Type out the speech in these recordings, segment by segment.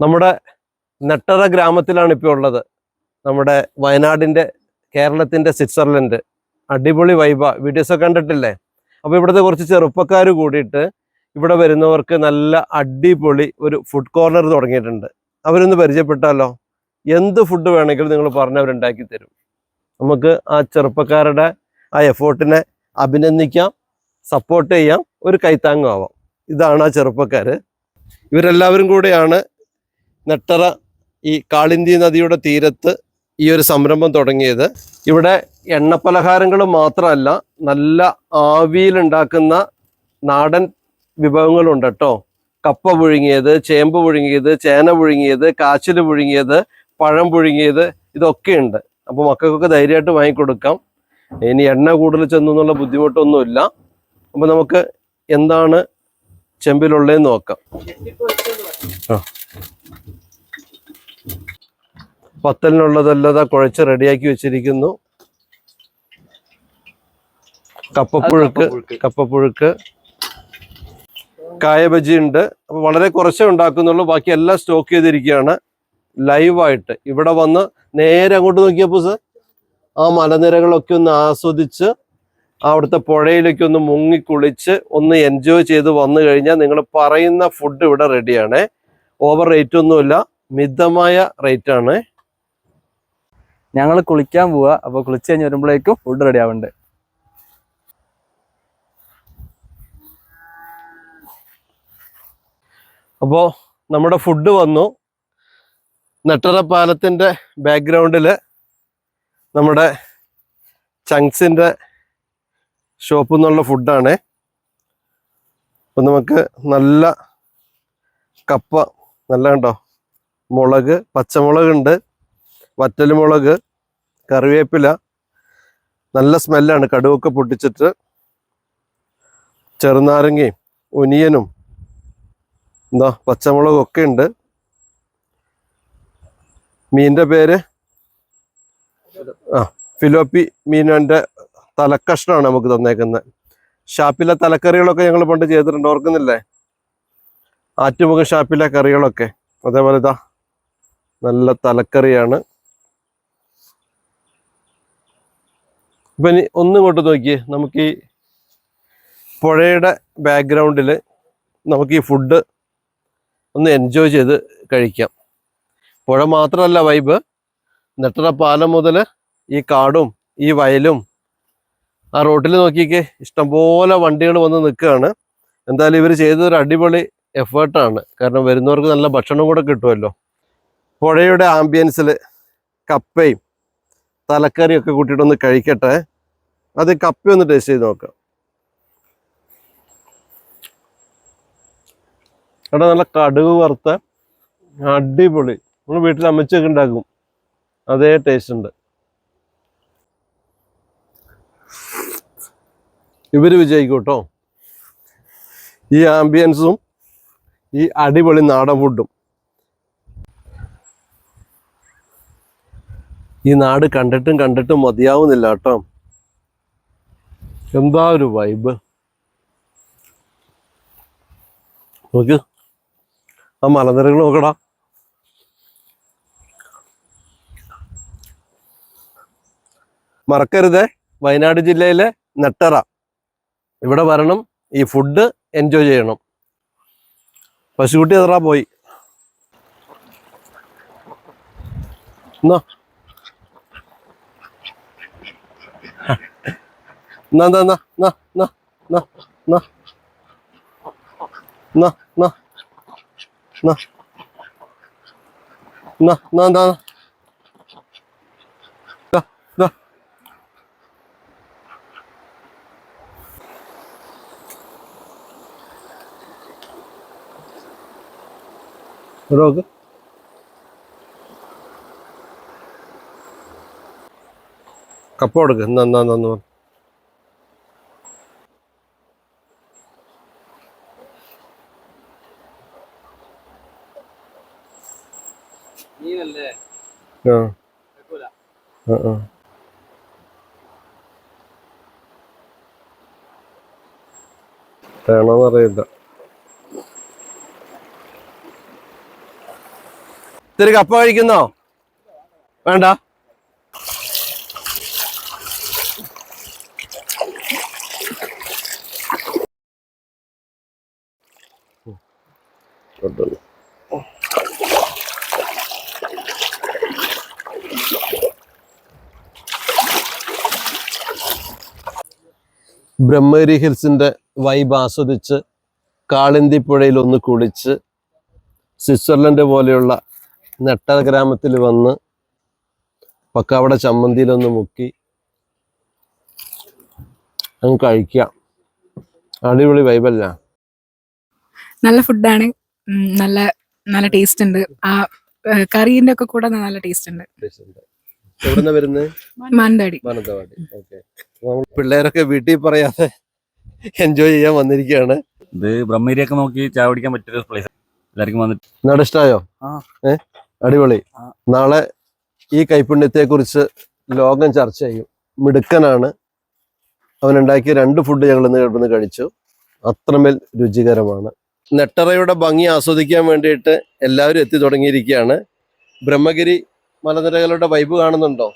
നമ്മുടെ നെട്ടറ ഗ്രാമത്തിലാണ് ഇപ്പോൾ ഉള്ളത്. നമ്മുടെ വയനാടിന്റെ കേരളത്തിന്റെ സ്വിറ്റ്സർലൻഡ്. അടിപൊളി വൈബ വീഡിയോസ് ഒക്കെ കണ്ടിട്ടില്ലേ? അപ്പോൾ ഇവിടുത്തെ കുറച്ച് ചെറുപ്പക്കാർ കൂടിയിട്ട് ഇവിടെ വരുന്നവർക്ക് നല്ല അടിപൊളി ഒരു ഫുഡ് കോർണർ തുടങ്ങിയിട്ടുണ്ട്. അവരൊന്ന് പരിചയപ്പെട്ടാലോ? എന്ത് ഫുഡ് വേണമെങ്കിലും നിങ്ങൾ പറഞ്ഞവരുണ്ടാക്കി തരും. നമുക്ക് ആ ചെറുപ്പക്കാരുടെ ആ എഫേർട്ടിനെ അഭിനന്ദിക്കാം സപ്പോർട്ട് ചെയ്യാം ഒരു കൈത്താങ്ങും ആവാം. ഇതാണ് ആ ചെറുപ്പക്കാർ ഇവരെല്ലാവരും കൂടെയാണ് നെട്ടറ ഈ കാളിന്തി നദിയുടെ തീരത്ത് ഈ ഒരു സംരംഭം തുടങ്ങിയത്. ഇവിടെ എണ്ണപ്പലഹാരങ്ങൾ മാത്രമല്ല നല്ല ആവിയിലുണ്ടാക്കുന്ന നാടൻ വിഭവങ്ങളുണ്ട് കേട്ടോ. കപ്പ പുഴുങ്ങിയത് ചേമ്പ് പുഴുങ്ങിയത് ചേന പുഴുങ്ങിയത് കാച്ചിൽ പുഴുങ്ങിയത് പഴം പുഴുങ്ങിയത് ഇതൊക്കെ ഉണ്ട് അപ്പോൾ മക്കൾക്കൊക്കെ ധൈര്യമായിട്ട് വാങ്ങിക്കൊടുക്കാം. ഇനി എണ്ണ കൂടുതൽ ചെന്നു എന്നുള്ള ബുദ്ധിമുട്ടൊന്നുമില്ല. അപ്പോൾ നമുക്ക് എന്താണ് ചെമ്പിലുള്ളതെന്ന് നോക്കാം. പത്തലിനുള്ളതെല്ലാം കുഴച്ച് റെഡിയാക്കി വെച്ചിരിക്കുന്നു. കപ്പപ്പുഴുക്ക് കപ്പപ്പുഴുക്ക്. കായബജി ഉണ്ട്. അപ്പൊ വളരെ കുറച്ചേ ഉണ്ടാക്കുന്നുള്ളൂ. ബാക്കി എല്ലാം സ്റ്റോക്ക് ചെയ്തിരിക്കുകയാണ്. ലൈവായിട്ട്. ഇവിടെ വന്ന് നേരെ അങ്ങോട്ട് നോക്കിയപ്പോൾ സർ ആ മലനിരകളൊക്കെ ഒന്ന് ആസ്വദിച്ച് അവിടുത്തെ പുഴയിലേക്ക് ഒന്ന് മുങ്ങി കുളിച്ച് ഒന്ന് എൻജോയ് ചെയ്ത് വന്നു കഴിഞ്ഞാൽ നിങ്ങൾ പറയുന്ന ഫുഡ് ഇവിടെ റെഡിയാണ് ഓവർ റേറ്റ് ഒന്നുമില്ല. മിതമായ റേറ്റ് ആണ്. ഞങ്ങൾ കുളിക്കാൻ പോവാ. അപ്പൊ കുളിച്ച് കഴിഞ്ഞ് വരുമ്പോഴേക്കും ഫുഡ് റെഡി ആവുന്നുണ്ട് അപ്പോൾ നമ്മുടെ ഫുഡ് വന്നു. നെട്ടറ പാലത്തിന്റെ ബാക്ക്ഗ്രൗണ്ടിൽ നമ്മുടെ ചങ്സിന്റെ ഷോപ്പിൽ നിന്നുള്ള ഫുഡാണ് അപ്പം നമുക്ക് നല്ല കപ്പ നല്ല കണ്ടോ? മുളക് പച്ചമുളകുണ്ട് വറ്റൽമുളക് കറിവേപ്പില. നല്ല സ്മെല്ലാണ്. കടുവൊക്കെ പൊട്ടിച്ചിട്ട് ചെറുനാരങ്ങയും ഒനിയനും എന്താ പച്ചമുളകും ഒക്കെ ഉണ്ട്. മീന്റെ പേര്? ആ ഫിലോപ്പി മീനിന്റെ തലക്കഷ്ണമാണ് നമുക്ക് തന്നേക്കുന്നത്. ഷാപ്പിലെ തലക്കറികളൊക്കെ ഞങ്ങൾ പണ്ട് ചെയ്തിട്ടുണ്ട്. ഓർക്കുന്നില്ലേ? ആറ്റുമുഖ ഷാപ്പിലെ കറികളൊക്കെ. അതേപോലെ ഇതാ നല്ല തലക്കറിയാണ്. ഇപ്പം ഇനി ഒന്നും കൊണ്ട് നോക്കിയേ നമുക്ക് ഈ പുഴയുടെ ബാക്ക്ഗ്രൗണ്ടിൽ നമുക്ക് ഈ ഫുഡ് ഒന്ന് എൻജോയ് ചെയ്ത് കഴിക്കാം. പുഴ മാത്രമല്ല വൈബ് നെട്ടറ പാലം മുതൽ ഈ കാടും ഈ വയലും ആ റോട്ടിൽ നോക്കിക്കേ ഇഷ്ടംപോലെ വണ്ടികൾ വന്ന് നിൽക്കുകയാണ്. എന്തായാലും ഇവർ ചെയ്തൊരു അടിപൊളി എഫേർട്ടാണ് കാരണം വരുന്നവർക്ക് നല്ല ഭക്ഷണം കൂടെ കിട്ടുമല്ലോ. പുഴയുടെ ആംബിയൻസിൽ കപ്പയും തലക്കറിയും ഒക്കെ കൂട്ടിയിട്ടൊന്ന് കഴിക്കട്ടെ. അത് കപ്പ ഒന്ന് ടേസ്റ്റ് ചെയ്ത് നോക്കാം. അവിടെ നല്ല കടുക് വറുത്ത അടിപൊളി. നമ്മൾ വീട്ടിൽ അമ്മച്ചൊക്കെ ഉണ്ടാക്കും. അതേ ടേസ്റ്റ് ഉണ്ട്. ഇവർ വിജയിക്കും കേട്ടോ ഈ ആംബിയൻസും ഈ അടിപൊളി നാടൻ ഫുഡും ഈ നാട് കണ്ടിട്ടും കണ്ടിട്ടും മതിയാവുന്നില്ല കേട്ടോ. എന്താ ഒരു വൈബ് നോക്ക്. ആ മലനിരകൾ നോക്കടാ. മറക്കരുത്. വയനാട് ജില്ലയിലെ നെട്ടറ. ഇവിടെ വരണം ഈ ഫുഡ് എൻജോയ് ചെയ്യണം. പശുക്കുട്ടി എത്ര പോയി? എന്നാ. На, на, на, на, на, на, на. На, на. На. На, на, на. Да, да. Дорога. കപ്പ കൊടുക്കുക എന്നാ എന്നാന്ന് പറഞ്ഞു ആ. ആ ആ. വേണമെന്നറിയില്ല ഇത്തിരി കപ്പ കഴിക്കുന്നോ? വേണ്ട. ബ്രഹ്മഗിരി ഹിൽസിന്റെ വൈബ് ആസ്വദിച്ച് കാളിന്തി പുഴയിൽ ഒന്ന് കുളിച്ച് സ്വിറ്റ്സർലൻഡ് പോലെയുള്ള നെട്ട ഗ്രാമത്തിൽ വന്ന് പക്കാവട ചമ്മന്തിയിലൊന്ന് മുക്കി അങ്ങ് കഴിക്കാം അടിപൊളി വൈബല്ല നല്ല ഫുഡാണ് നല്ല നല്ല ടേസ്റ്റ് ഉണ്ട്. ആ കറീന്റെ കറീന്റെ ഒക്കെ കൂടെ നല്ല ടേസ്റ്റ് ഉണ്ട്. എവിടുന്ന വരുന്നത് മാനന്തവാടി. മാനന്തവാടി. ഓക്കെ. പിള്ളേരൊക്കെ വീട്ടിൽ പറയാതെ എൻജോയ് ചെയ്യാൻ വന്നിരിക്കുകയാണ്. ഇത് ബ്രഹ്മേരിയൊക്കെ നോക്കി ചാവടിക്കാൻ പറ്റിയ പറ്റിയൊരു പ്ലേസ് എല്ലാവർക്കും വന്നിട്ട് നാട് ഇഷ്ടായോ? ഏഹ് അടിപൊളി. നാളെ ഈ കൈപ്പുണ്യത്തെ കുറിച്ച് ലോകം ചർച്ച ചെയ്യും. മിടുക്കനാണ്. അവൻ ഉണ്ടാക്കിയ രണ്ട് ഫുഡ് ഞങ്ങൾ ഇന്ന് ഇവിടുന്ന് കഴിച്ചു. അത്രമേൽ രുചികരമാണ്. നെട്ടറയുടെ ഭംഗി ആസ്വദിക്കാൻ വേണ്ടിയിട്ട് എല്ലാവരും എത്തി തുടങ്ങിയിരിക്കുകയാണ്. ബ്രഹ്മഗിരി മലനിരകളുടെ വൈബ് കാണുന്നുണ്ടോ?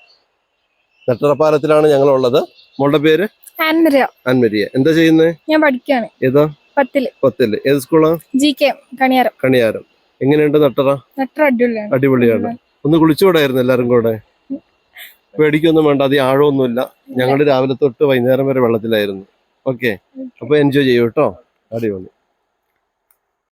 നെട്ടറപ്പാലത്തിലാണ് ഞങ്ങളുള്ളത്. മോളുടെ പേര്? ആൻമരിയ. അൻമരിയ എന്താ ചെയ്യുന്നത് ഞാൻ പഠിക്കാണ്. ഏതാ? പത്തിൽ പത്തിൽ ഏത് സ്കൂളാ? G K Kaniyaram. കണിയാരം. എങ്ങനെയുണ്ട് നെട്ടറ? നെട്ടറ അടിപൊളിയാണ്. അടിപൊളിയാണ്. ഒന്ന് കുളിച്ചുകൂടായിരുന്നു എല്ലാരും കൂടെ. പേടിക്കൊന്നും വേണ്ട അധികം ആഴമൊന്നുമില്ല. ഞങ്ങൾ രാവിലെ തൊട്ട് വൈകുന്നേരം വരെ വെള്ളത്തിലായിരുന്നു. ഓക്കെ അപ്പൊ എൻജോയ് ചെയ്യൂട്ടോ അടിപൊളി.